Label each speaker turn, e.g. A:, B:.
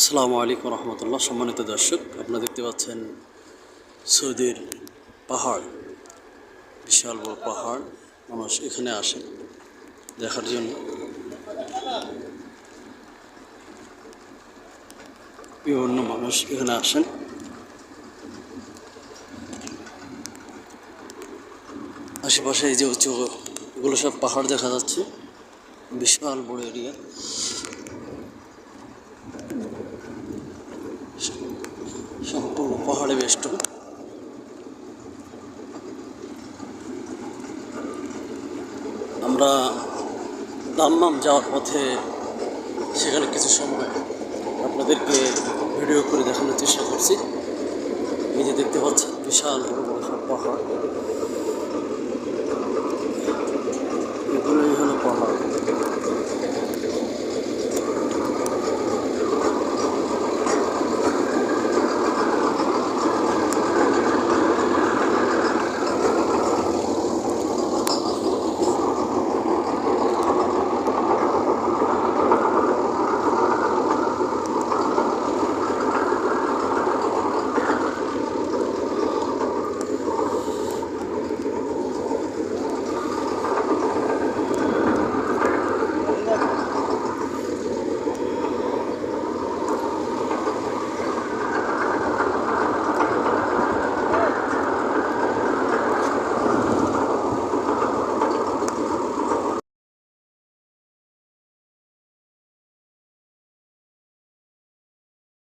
A: আসসালামু আলাইকুম রহমতুল্লাহ। সম্মানিত দর্শক, আপনারা দেখতে পাচ্ছেন সৌদির পাহাড়, বিশাল বড় পাহাড়। মানুষ এখানে আসে দেখার জন্য। বিভিন্ন মানুষ এখানে আসেন। আশেপাশে এই যে উঁচু, এগুলো সব পাহাড় দেখা যাচ্ছে। বিশাল বড় এরিয়া পাহাড়ে বেষ্টন আমরা দাম্মাম যাওয়ার পথে সেখানে কিছু সময় আপনাদেরকে ভিডিও করে দেখানোর চেষ্টা করছি। যে দেখতে পাচ্ছেন, বিশাল বড় বড় সব পাহাড়।